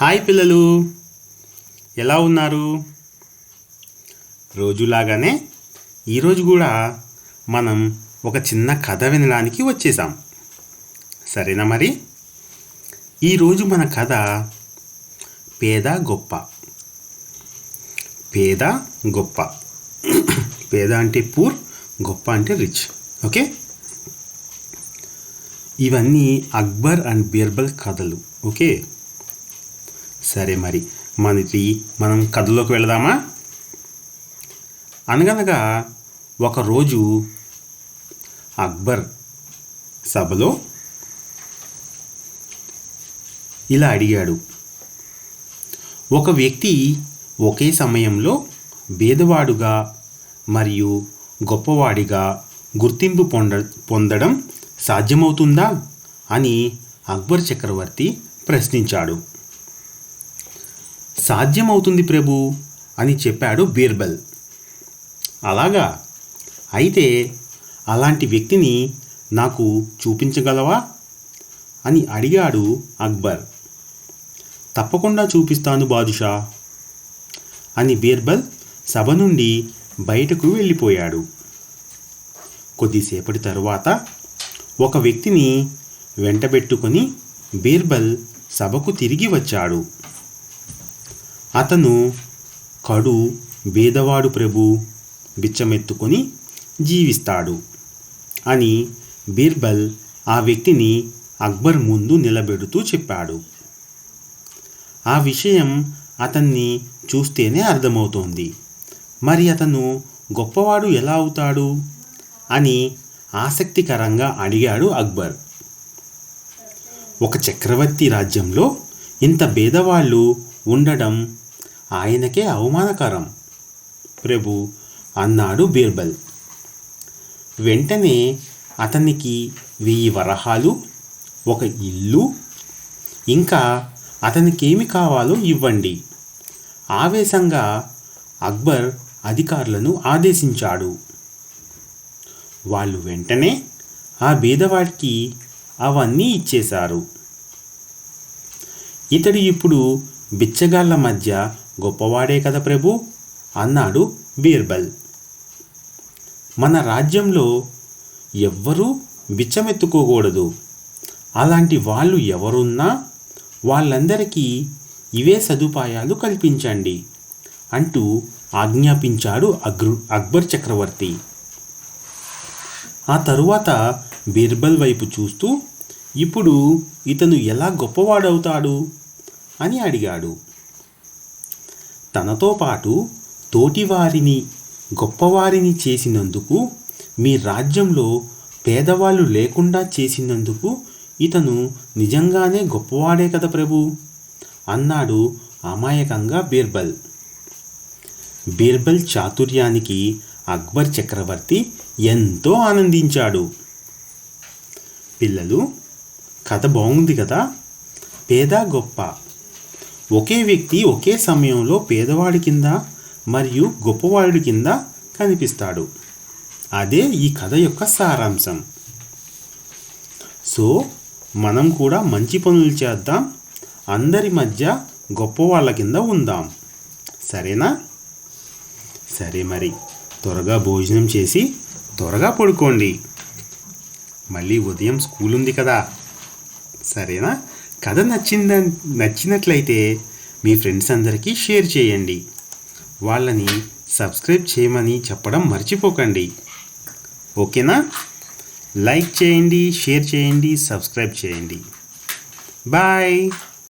Hi పిల్లలు. ఎలా ఉన్నారు? రోజులాగానే ఈరోజు కూడా మనం ఒక చిన్న కథ వినడానికి వచ్చేసాం. సరేనా మరి? ఈరోజు మన కథ పేద గొప్ప. పేద గొప్ప. పేద అంటే పూర్ గొప్ప అంటే రిచ్. ఓకే? ఇవన్నీ అక్బర్ అండ్ బీర్బల్ కథలు. ఓకే? సరే మరి. మనకి మనం కథలోకి వెళదామా? అనగనగా ఒకరోజు అక్బర్ సభలో ఇలా అడిగాడు. ఒక వ్యక్తి ఒకే సమయంలో భేదవాడుగా మరియు గొప్పవాడిగా గుర్తింపు పొంద పొందడం సాధ్యమవుతుందా అని అక్బర్ చక్రవర్తి ప్రశ్నించాడు. సాధ్యమవుతుంది ప్రభు అని చెప్పాడు బీర్బల్. అలాగా? అయితే అలాంటి వ్యక్తిని నాకు చూపించగలవా? అని అడిగాడు అక్బర్. తప్పకుండా చూపిస్తాను బాదుషా అని బీర్బల్ సభ నుండి బయటకు వెళ్ళిపోయాడు. కొద్దిసేపటి తరువాత ఒక వ్యక్తిని వెంటబెట్టుకొని బీర్బల్ సభకు తిరిగి వచ్చాడు. అతను కడు బీదవాడు ప్రభు బిచ్చమెత్తుకొని జీవిస్తాడు అని బీర్బల్ ఆ వ్యక్తిని అక్బర్ ముందు నిలబెడుతూ చెప్పాడు. ఆ విషయం అతన్ని చూస్తేనే అర్థమవుతోంది. మరి అతను గొప్పవాడు ఎలా అవుతాడు? అని ఆసక్తికరంగా అడిగాడు అక్బర్. ఒక చక్రవర్తి రాజ్యంలో ఇంత భేదవాళ్ళు ఉండడం ఆయనకే అవమానకరం. ప్రభు! అన్నాడు బీర్బల్. వెంటనే అతనికి వెయ్యి వరహాలు ఒక ఇల్లు ఇంకా అతనికి ఏమి కావాలో ఇవ్వండి. ఆవేశంగా అక్బర్ అధికారులను ఆదేశించాడు. వాళ్ళు వెంటనే ఆ బీదవాడికి అవన్నీ ఇచ్చేశారు. ఇతడు ఇప్పుడు బిచ్చగాళ్ళ మధ్య గొప్పవాడే కదా ప్రభు? అన్నాడు బీర్బల్. మన రాజ్యంలో ఎవ్వరూ బిచ్చమెత్తుకోకూడదు. అలాంటి వాళ్ళు ఎవరున్నా వాళ్ళందరికీ ఇవే సదుపాయాలు కల్పించండి అంటూ ఆజ్ఞాపించాడు అగ్రు అక్బర్ చక్రవర్తి. ఆ తరువాత బీర్బల్ వైపు చూస్తూ ఇప్పుడు ఇతను ఎలా గొప్పవాడవుతాడు? అని అడిగాడు. తనతో పాటు తోటివారిని గొప్పవారిని చేసినందుకు మీ రాజ్యంలో పేదవాళ్ళు లేకుండా చేసినందుకు ఇతను నిజంగానే గొప్పవాడే కదా ప్రభు? అన్నాడు అమాయకంగా బీర్బల్. బీర్బల్ చాతుర్యానికి అక్బర్ చక్రవర్తి ఎంతో ఆనందించాడు. పిల్లలు కథ బాగుంది కదా? పేద గొప్ప. ఒకే వ్యక్తి ఒకే సమయంలో పేదవాడి కింద మరియు గొప్పవాడి కింద కనిపిస్తాడు. అదే ఈ కథ యొక్క సారాంశం. సో మనం కూడా మంచి పనులు చేద్దాం. అందరి మధ్య గొప్పవాళ్ళ కింద ఉందాం. సరేనా? సరే మరి. త్వరగా భోజనం చేసి త్వరగా పడుకోండి. మళ్ళీ ఉదయం స్కూల్ ఉంది కదా. సరేనా? కథ నచ్చింద నచ్చినట్లయితే మీ ఫ్రెండ్స్ అందరికీ షేర్ చేయండి. వాళ్ళని సబ్స్క్రైబ్ చేయమని చెప్పడం మర్చిపోకండి. ఓకేనా? లైక్ చేయండి షేర్ చేయండి సబ్స్క్రైబ్ చేయండి. బాయ్!